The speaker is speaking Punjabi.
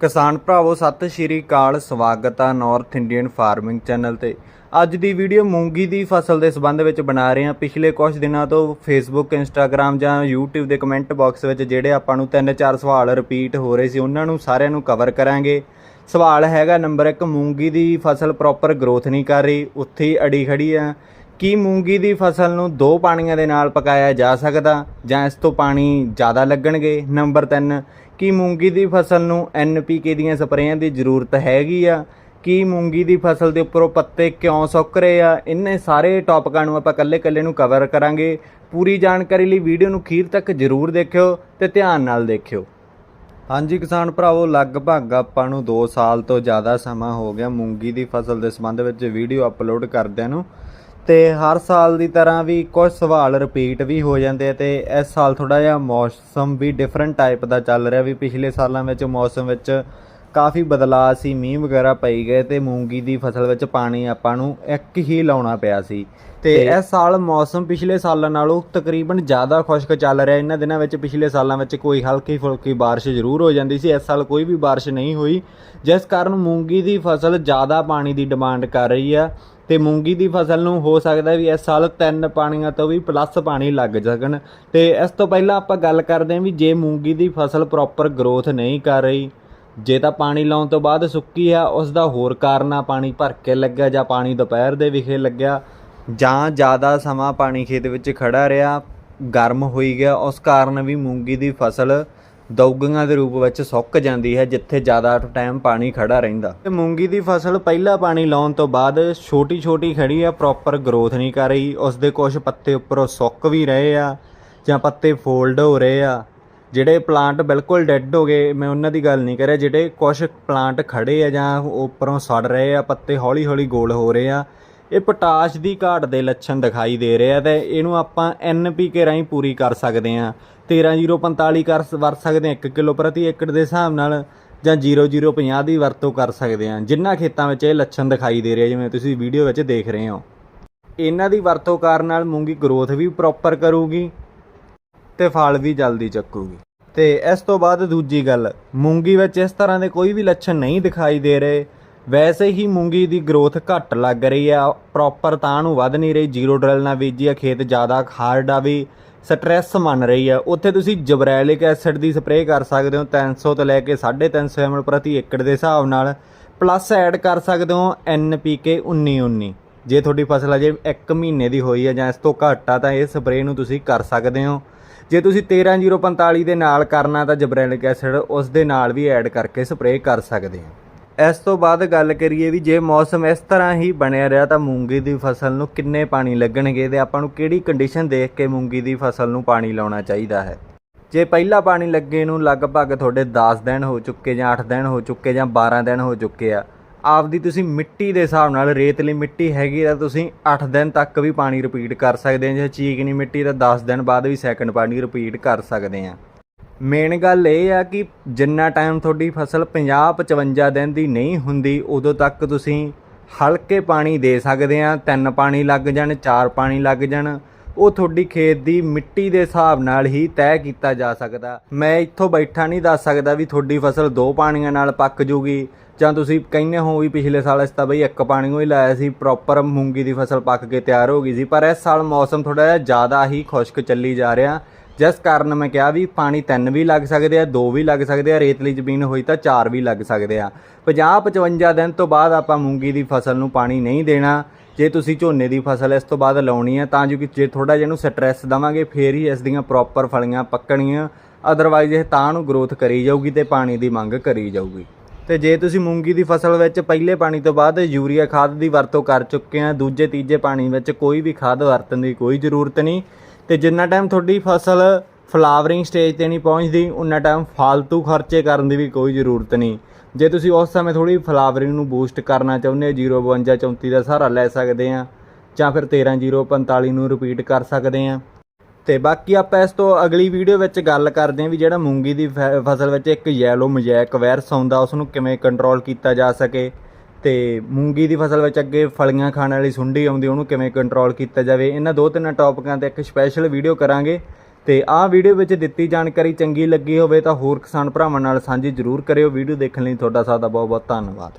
ਕਿਸਾਨ ਭਰਾਵੋ, ਸਤਿ ਸ਼੍ਰੀ ਅਕਾਲ, ਸਵਾਗਤ ਆ ਨਾਰਥ ਇੰਡੀਅਨ ਫਾਰਮਿੰਗ ਚੈਨਲ ਤੇ। ਅੱਜ ਦੀ ਵੀਡੀਓ ਮੂੰਗੀ ਦੀ ਫਸਲ ਦੇ ਸੰਬੰਧ ਵਿੱਚ ਬਣਾ ਰਹੇ ਹਾਂ। ਪਿਛਲੇ ਕੁਝ ਦਿਨਾਂ ਤੋਂ ਫੇਸਬੁੱਕ ਇੰਸਟਾਗ੍ਰam ਜਾਂ YouTube ਦੇ ਕਮੈਂਟ ਬਾਕਸ ਵਿੱਚ ਜਿਹੜੇ ਆਪਾਂ ਨੂੰ ਤਿੰਨ ਚਾਰ ਸਵਾਲ ਰਿਪੀਟ ਹੋ ਰਹੇ ਸੀ, ਉਹਨਾਂ ਨੂੰ ਸਾਰਿਆਂ ਨੂੰ ਕਵਰ ਕਰਾਂਗੇ। ਸਵਾਲ ਹੈਗਾ ਨੰਬਰ 1 ਮੂੰਗੀ ਦੀ ਫਸਲ ਪ੍ਰੋਪਰ ਗਰੋਥ ਨਹੀਂ ਕਰ ਰਹੀ, ਉੱਥੇ ਹੀ ਅੜੀ ਖੜੀ ਆ। ਕੀ ਮੂੰਗੀ ਦੀ ਫਸਲ ਨੂੰ ਦੋ ਪਾਣੀਆਂ ਦੇ ਨਾਲ ਪਕਾਇਆ ਜਾ ਸਕਦਾ ਜਾਂ ਇਸ ਤੋਂ ਪਾਣੀ ਜ਼ਿਆਦਾ ਲੱਗਣਗੇ? ਨੰਬਰ 3 ਕੀ ਮੂੰਗੀ ਦੀ ਫਸਲ ਨੂੰ ਐਨਪੀਕੇ ਦੀਆਂ ਸਪਰੇਆਂ ਦੀ ਜ਼ਰੂਰਤ ਹੈਗੀ ਆ? ਕੀ ਮੂੰਗੀ ਦੀ ਫਸਲ ਦੇ ਉੱਪਰੋਂ ਪੱਤੇ ਕਿਉਂ ਸੁੱਕ ਰਹੇ ਆ? ਇੰਨੇ ਸਾਰੇ ਟੌਪਿਕਾਂ ਨੂੰ ਆਪਾਂ ਇਕੱਲੇ-ਇਕੱਲੇ ਨੂੰ ਕਵਰ ਕਰਾਂਗੇ। ਪੂਰੀ ਜਾਣਕਾਰੀ ਲਈ ਵੀਡੀਓ ਨੂੰ ਅਖੀਰ ਤੱਕ ਜ਼ਰੂਰ ਦੇਖਿਓ ਤੇ ਧਿਆਨ ਨਾਲ ਦੇਖਿਓ। ਹਾਂਜੀ ਕਿਸਾਨ ਭਰਾਵੋ, ਲਗਭਗ ਆਪਾਂ ਨੂੰ 2 ਸਾਲ ਤੋਂ ਜ਼ਿਆਦਾ ਸਮਾਂ ਹੋ ਗਿਆ ਮੂੰਗੀ ਦੀ ਫਸਲ ਦੇ ਸੰਬੰਧ ਵਿੱਚ ਵੀਡੀਓ ਅਪਲੋਡ ਕਰਦਿਆਂ ਨੂੰ। ਤੇ ਹਰ ਸਾਲ ਦੀ ਤਰ੍ਹਾਂ ਵੀ ਕੁਝ ਸਵਾਲ ਰਿਪੀਟ ਵੀ ਹੋ ਜਾਂਦੇ ਤੇ ਇਸ ਸਾਲ ਥੋੜਾ ਜਿਹਾ ਮੌਸਮ ਵੀ ਡਿਫਰੈਂਟ ਟਾਈਪ ਦਾ ਚੱਲ ਰਿਹਾ ਵੀ ਪਿਛਲੇ ਸਾਲਾਂ ਵਿੱਚ ਮੌਸਮ ਵਿੱਚ ਕਾਫੀ ਬਦਲਾਅ ਸੀ ਮੀਂਹ ਵਗੈਰਾ ਪਈ ਗਏ ਤੇ ਮੂੰਗੀ ਦੀ ਫਸਲ ਵਿੱਚ ਪਾਣੀ ਆਪਾਂ ਨੂੰ ਇੱਕ ਹੀ ਲਾਉਣਾ ਪਿਆ ਸੀ। ਤੇ ਇਸ ਸਾਲ ਮੌਸਮ ਪਿਛਲੇ ਸਾਲਾਂ ਨਾਲੋਂ ਤਕਰੀਬਨ ਜ਼ਿਆਦਾ ਖੁਸ਼ਕ ਚੱਲ ਰਿਹਾ। ਇਹਨਾਂ ਦਿਨਾਂ ਵਿੱਚ ਪਿਛਲੇ ਸਾਲਾਂ ਵਿੱਚ ਕੋਈ ਹਲਕੀ ਫੁਲਕੀ ਬਾਰਿਸ਼ ਜ਼ਰੂਰ ਹੋ ਜਾਂਦੀ ਸੀ। ਇਸ ਸਾਲ ਕੋਈ ਵੀ ਬਾਰਿਸ਼ ਨਹੀਂ ਹੋਈ। ਜਿਸ ਕਾਰਨ ਮੂੰਗੀ ਦੀ ਫਸਲ ਜ਼ਿਆਦਾ ਪਾਣੀ ਦੀ ਡਿਮਾਂਡ ਕਰ ਰਹੀ ਆ। ਤੇ ਮੂੰਗੀ ਦੀ ਫਸਲ ਨੂੰ ਹੋ ਸਕਦਾ ਵੀ ਇਸ ਸਾਲ ਤਿੰਨ ਪਾਣੀਆਂ ਤੋਂ ਵੀ ਪਲੱਸ ਪਾਣੀ ਲੱਗ ਸਕਣ। ਤੇ ਇਸ ਤੋਂ ਪਹਿਲਾਂ ਆਪਾਂ ਗੱਲ ਕਰਦੇ ਹਾਂ ਵੀ ਜੇ ਮੂੰਗੀ ਦੀ ਫਸਲ ਪ੍ਰੋਪਰ ਗਰੋਥ ਨਹੀਂ ਕਰ ਰਹੀ, ਜੇ ਤਾਂ ਪਾਣੀ ਲਾਉਣ ਤੋਂ ਬਾਅਦ ਸੁੱਕੀ ਆ ਉਸ ਦਾ ਹੋਰ ਕਾਰਨ ਆ, ਪਾਣੀ ਭਰ ਕੇ ਲੱਗਿਆ ਜਾਂ ਪਾਣੀ ਦੁਪਹਿਰ ਦੇ ਵਿਖੇ ਲੱਗਿਆ, ਜਾਂ ਜ਼ਿਆਦਾ ਸਮਾਂ ਪਾਣੀ ਖੇਤ ਵਿੱਚ ਖੜਾ ਰਿਹਾ, ਗਰਮ ਹੋਈ ਗਿਆ, ਉਸ ਕਾਰਨ ਵੀ ਮੂੰਗੀ ਦੀ ਫਸਲ ਦੌਗੀਆਂ ਦੇ ਰੂਪ ਵਿੱਚ ਸੁੱਕ ਜਾਂਦੀ ਹੈ, ਜਿੱਥੇ ਜ਼ਿਆਦਾ ਟਾਈਮ ਪਾਣੀ ਖੜਾ ਰਹਿੰਦਾ। ਤੇ ਮੂੰਗੀ ਦੀ ਫਸਲ ਪਹਿਲਾ ਪਾਣੀ ਲਾਉਣ ਤੋਂ ਬਾਅਦ ਛੋਟੀ ਛੋਟੀ ਖੜੀ ਆ ਪ੍ਰੋਪਰ ਗਰੋਥ ਨਹੀਂ ਕਰ ਰਹੀ। ਉਸ ਦੇ ਕੁਝ ਪੱਤੇ ਉੱਪਰੋਂ ਸੁੱਕ ਵੀ ਰਹੇ ਆ, ਜਾਂ ਪੱਤੇ ਫੋਲਡ ਹੋ ਰਹੇ ਆ। ਜਿਹੜੇ ਪਲਾਂਟ ਬਿਲਕੁਲ ਡੈੱਡ ਹੋ ਗਏ, ਮੈਂ ਉਹਨਾਂ ਦੀ ਗੱਲ ਨਹੀਂ ਕਰ ਰਿਹਾ। ਜਿਹੜੇ ਕੁਝ ਪਲਾਂਟ ਖੜੇ ਆ ਜਾਂ ਉੱਪਰੋਂ ਸੜ ਰਹੇ ਆ, ਪੱਤੇ ਹੌਲੀ ਹੌਲੀ ਗੋਲ ਹੋ ਰਹੇ ਆ ਇਹ ਪੋਟਾਸ਼ ਦੀ ਘਾਟ ਦੇ ਲੱਛਣ ਦਿਖਾਈ ਦੇ ਰਿਹਾ ਆ ਤੇ ਇਹਨੂੰ ਆਪਾਂ ਐਨਪੀਕੇ ਰਾਹੀਂ ਪੂਰੀ ਕਰ ਸਕਦੇ ਆ 13045 ਕਰ ਵਰ ਸਕਦੇ ਹਾਂ 1 ਕਿਲੋ ਪ੍ਰਤੀ ਏਕੜ ਦੇ ਹਿਸਾਬ ਨਾਲ ਜਾਂ 0050 ਦੀ ਵਰਤੋਂ ਕਰ ਸਕਦੇ ਹਾਂ। ਜਿੰਨਾ ਖੇਤਾਂ ਵਿੱਚ ਇਹ ਲੱਛਣ ਦਿਖਾਈ ਦੇ ਰਿਹਾ ਜਿਵੇਂ ਤੁਸੀਂ ਵੀਡੀਓ ਵਿੱਚ ਦੇਖ ਰਹੇ ਹੋ। ਇਹਨਾਂ ਦੀ ਵਰਤੋਂ ਕਰਨ ਨਾਲ ਮੂੰਗੀ ਗਰੋਥ ਵੀ ਪ੍ਰੋਪਰ ਕਰੂਗੀ ਤੇ ਫਲ ਵੀ ਜਲਦੀ ਚੱਕੂਗੀ। ਤੇ ਇਸ ਤੋਂ ਬਾਅਦ ਦੂਜੀ ਗੱਲ, ਮੂੰਗੀ ਵਿੱਚ ਇਸ ਤਰ੍ਹਾਂ ਦੇ ਕੋਈ ਵੀ ਲੱਛਣ ਨਹੀਂ ਦਿਖਾਈ ਦੇ ਰਹੇ। ਵੈਸੇ ਹੀ ਮੂੰਗੀ ਦੀ ਗਰੋਥ ਘੱਟ ਲੱਗ ਰਹੀ ਆ ਪ੍ਰੋਪਰ ਤਾਂ ਨੂੰ ਵੱਧ ਨਹੀਂ ਰਹੀ ਜ਼ੀਰੋ ਡਰਲ ਨਾਲ ਬੀਜੀ ਆ, ਖੇਤ ਜ਼ਿਆਦਾ ਹਾਰਡ ਆ ਵੀ ਸਟ੍ਰੈਸ ਮੰਨ ਰਹੀ ਆ। ਉੱਥੇ ਤੁਸੀਂ ਜਬਰੈਲਿਕ ਐਸਿਡ ਦੀ ਸਪਰੇਅ ਕਰ ਸਕਦੇ ਹੋ 300 ਤੋਂ ਲੈ ਕੇ 350 ml ਪ੍ਰਤੀ ਏਕੜ ਦੇ ਹਿਸਾਬ ਨਾਲ ਪਲੱਸ ਐਡ ਕਰ ਸਕਦੇ ਹੋ NPK 1919 ਜੇ ਤੁਹਾਡੀ ਫਸਲ ਅਜੇ 1 ਮਹੀਨੇ ਦੀ ਹੋਈ ਆ ਜਾਂ ਇਸ ਤੋਂ ਘੱਟ ਆ, ਤਾਂ ਇਹ ਸਪਰੇਅ ਨੂੰ ਤੁਸੀਂ ਕਰ ਸਕਦੇ ਹੋ। ਜੇ ਤੁਸੀਂ 13045 ਦੇ ਨਾਲ ਕਰਨਾ ਤਾਂ ਜਬਰੈਲਿਕ ਐਸਿਡ ਉਸ ਦੇ ਨਾਲ ਵੀ ਐਡ ਕਰਕੇ ਸਪਰੇਅ ਕਰ ਸਕਦੇ ਹੋ। ਇਸ ਤੋਂ ਬਾਅਦ ਗੱਲ ਕਰੀਏ ਵੀ ਜੇ ਮੌਸਮ ਇਸ ਤਰ੍ਹਾਂ ਹੀ ਬਣਿਆ ਰਿਹਾ ਤਾਂ ਮੂੰਗੀ ਦੀ ਫਸਲ ਨੂੰ ਕਿੰਨੇ ਪਾਣੀ ਲੱਗਣਗੇ ਤੇ ਆਪਾਂ ਨੂੰ ਕਿਹੜੀ ਕੰਡੀਸ਼ਨ ਦੇਖ ਕੇ ਮੂੰਗੀ ਦੀ ਫਸਲ ਨੂੰ ਪਾਣੀ ਲਾਉਣਾ ਚਾਹੀਦਾ ਹੈ? ਜੇ ਪਹਿਲਾ ਪਾਣੀ ਲੱਗੇ ਨੂੰ ਲਗਭਗ ਤੁਹਾਡੇ 10 ਦਿਨ ਹੋ ਚੁੱਕੇ ਜਾਂ 8 ਦਿਨ ਹੋ ਚੁੱਕੇ ਜਾਂ 12 ਦਿਨ ਹੋ ਚੁੱਕੇ ਆ, ਆਪਦੀ ਤੁਸੀਂ ਮਿੱਟੀ ਦੇ ਹਿਸਾਬ ਨਾਲ ਰੇਤਲੀ ਮਿੱਟੀ ਹੈਗੀ ਤਾਂ ਤੁਸੀਂ 8 ਦਿਨ ਤੱਕ ਵੀ ਪਾਣੀ ਰਿਪੀਟ ਕਰ ਸਕਦੇ ਆ, ਜੇ ਚੀਕਨੀ ਮਿੱਟੀ ਤਾਂ 10 ਦਿਨ ਬਾਅਦ ਵੀ ਸੈਕੰਡ ਪਾਣੀ ਰਿਪੀਟ ਕਰ ਸਕਦੇ ਆ। ਮੇਨ ਗੱਲ ਇਹ ਆ ਕਿ ਜਿੰਨਾ ਟਾਈਮ ਤੁਹਾਡੀ ਫਸਲ 50 55 ਦਿਨ ਦੀ ਨਹੀਂ ਹੁੰਦੀ, ਉਦੋਂ ਤੱਕ ਤੁਸੀਂ ਹਲਕੇ ਪਾਣੀ ਦੇ ਸਕਦੇ ਆ। ਤਿੰਨ ਪਾਣੀ ਲੱਗ ਜਾਣ, ਚਾਰ ਪਾਣੀ ਲੱਗ ਜਾਣ। ਉਹ ਤੁਹਾਡੀ ਖੇਤ ਦੀ ਮਿੱਟੀ ਦੇ ਹਿਸਾਬ ਨਾਲ ਹੀ ਤੈਅ ਕੀਤਾ ਜਾ ਸਕਦਾ। ਮੈਂ ਇੱਥੋਂ ਬੈਠਾ ਨਹੀਂ ਦੱਸ ਸਕਦਾ ਵੀ ਤੁਹਾਡੀ ਫਸਲ ਦੋ ਪਾਣੀਆਂ ਨਾਲ ਪੱਕ ਜੂਗੀ, ਜਾਂ ਤੁਸੀਂ ਕਹਿੰਦੇ ਹੋ ਵੀ ਪਿਛਲੇ ਸਾਲ ਇਸ ਤਾਂ ਬਈ ਇੱਕ ਪਾਣੀਓ ਹੀ ਲਾਇਆ ਸੀ ਪ੍ਰੋਪਰ ਮੂੰਗੀ ਦੀ ਫਸਲ ਪੱਕ ਕੇ ਤਿਆਰ ਹੋ ਗਈ ਸੀ, ਪਰ ਇਸ ਸਾਲ ਮੌਸਮ ਥੋੜਾ ਜਿਹਾ ਜ਼ਿਆਦਾ ਹੀ ਖੁਸ਼ਕ ਚੱਲੀ ਜਾ ਰਿਹਾ। ਜਿਸ ਕਾਰਨ ਮੈਂ ਕਿਹਾ ਵੀ ਪਾਣੀ ਤਿੰਨ ਵੀ ਲੱਗ ਸਕਦੇ ਆ, ਦੋ ਵੀ ਲੱਗ ਸਕਦੇ ਆ, ਰੇਤਲੀ ਜ਼ਮੀਨ ਹੋਈ ਤਾਂ ਚਾਰ ਵੀ ਲੱਗ ਸਕਦੇ ਆ। 50 55 ਦਿਨ ਤੋਂ ਬਾਅਦ ਆਪਾਂ ਮੂੰਗੀ ਦੀ ਫਸਲ ਨੂੰ ਪਾਣੀ ਨਹੀਂ ਦੇਣਾ। ਜੇ ਤੁਸੀਂ ਝੋਨੇ ਦੀ ਫਸਲ ਇਸ ਤੋਂ ਬਾਅਦ ਲਾਉਣੀ ਹੈ ਤਾਂ ਜੋ ਕਿ ਜੇ ਥੋੜਾ ਜਿਹਾ ਨੂੰ ਸਟ੍ਰੈਸ ਦਵਾਂਗੇ, ਫੇਰ ਹੀ ਇਸ ਦੀਆਂ ਪ੍ਰੋਪਰ ਫਲੀਆਂ ਪੱਕਣੀਆਂ। ਅਦਰਵਾਈਜ਼ ਇਹ ਤਾਂ ਨੂੰ ਗਰੋਥ ਕਰੀ ਜਾਊਗੀ ਤੇ ਪਾਣੀ ਦੀ ਮੰਗ ਕਰੀ ਜਾਊਗੀ। ਤੇ ਜੇ ਤੁਸੀਂ ਮੂੰਗੀ ਦੀ ਫਸਲ ਵਿੱਚ ਪਹਿਲੇ ਪਾਣੀ ਤੋਂ ਬਾਅਦ ਯੂਰੀਆ ਖਾਦ ਦੀ ਵਰਤੋਂ ਕਰ ਚੁੱਕੇ ਆ, ਦੂਜੇ ਤੀਜੇ ਪਾਣੀ ਵਿੱਚ ਕੋਈ ਵੀ ਖਾਦ ਵਰਤਣ ਦੀ ਕੋਈ ਜ਼ਰੂਰਤ ਨਹੀਂ। ਤੇ ਜਿੰਨਾ ਟਾਈਮ ਤੁਹਾਡੀ ਫਸਲ ਫਲਾਵਰਿੰਗ ਸਟੇਜ ਤੇ ਨਹੀਂ ਪਹੁੰਚਦੀ, ਉਨਾ ਟਾਈਮ ਫालतू ਖਰਚੇ ਕਰਨ ਦੀ ਵੀ ਕੋਈ ਜ਼ਰੂਰਤ ਨਹੀਂ। ਜੇ ਤੁਸੀਂ ਉਸ ਸਮੇਂ ਥੋੜੀ ਫਲਾਵਰਿੰਗ ਨੂੰ ਬੂਸਟ ਕਰਨਾ ਚਾਹੁੰਦੇ ਹੋ 052 34 ਦਾ ਸਹਾਰਾ ਲੈ ਸਕਦੇ ਆ ਜਾਂ ਫਿਰ 13045 ਨੂੰ ਰਿਪੀਟ ਕਰ ਸਕਦੇ ਆ ਤੇ ਬਾਕੀ ਆਪਾਂ ਇਸ ਤੋਂ ਅਗਲੀ ਵੀਡੀਓ ਵਿੱਚ ਗੱਲ ਕਰਦੇ ਹਾਂ ਵੀ ਜਿਹੜਾ ਮੂੰਗੀ ਦੀ ਫ- ਫਸਲ ਵਿੱਚ ਇੱਕ ਯੈਲੋ ਮਜੈਕ ਵਾਇਰਸ ਆਉਂਦਾ ਉਸ ਨੂੰ ਕਿਵੇਂ ਕੰਟਰੋਲ ਕੀਤਾ ਜਾ ਸਕੇ। ਤੇ ਮੂੰਗੀ ਦੀ ਫਸਲ ਵਿੱਚ ਅੱਗੇ ਫਲੀਆਂ ਖਾਣ ਵਾਲੀ ਸੁੰਡੀ ਆਉਂਦੀ, ਉਹਨੂੰ ਕਿਵੇਂ ਕੰਟਰੋਲ ਕੀਤਾ ਜਾਵੇ? ਇਹਨਾਂ ਦੋ ਤਿੰਨ ਟੌਪਿਕਾਂ ਤੇ ਇੱਕ ਸਪੈਸ਼ਲ ਵੀਡੀਓ ਕਰਾਂਗੇ। ਤੇ ਆਹ ਵੀਡੀਓ ਵਿੱਚ ਦਿੱਤੀ ਜਾਣਕਾਰੀ ਚੰਗੀ ਲੱਗੀ ਹੋਵੇ ਤਾਂ ਹੋਰ ਕਿਸਾਨ ਭਰਾਵਾਂ ਨਾਲ ਸਾਂਝੀ ਜ਼ਰੂਰ ਕਰਿਓ। ਵੀਡੀਓ ਦੇਖਣ ਲਈ ਤੁਹਾਡਾ ਸਭ ਬਹੁਤ ਬਹੁਤ ਧੰਨਵਾਦ।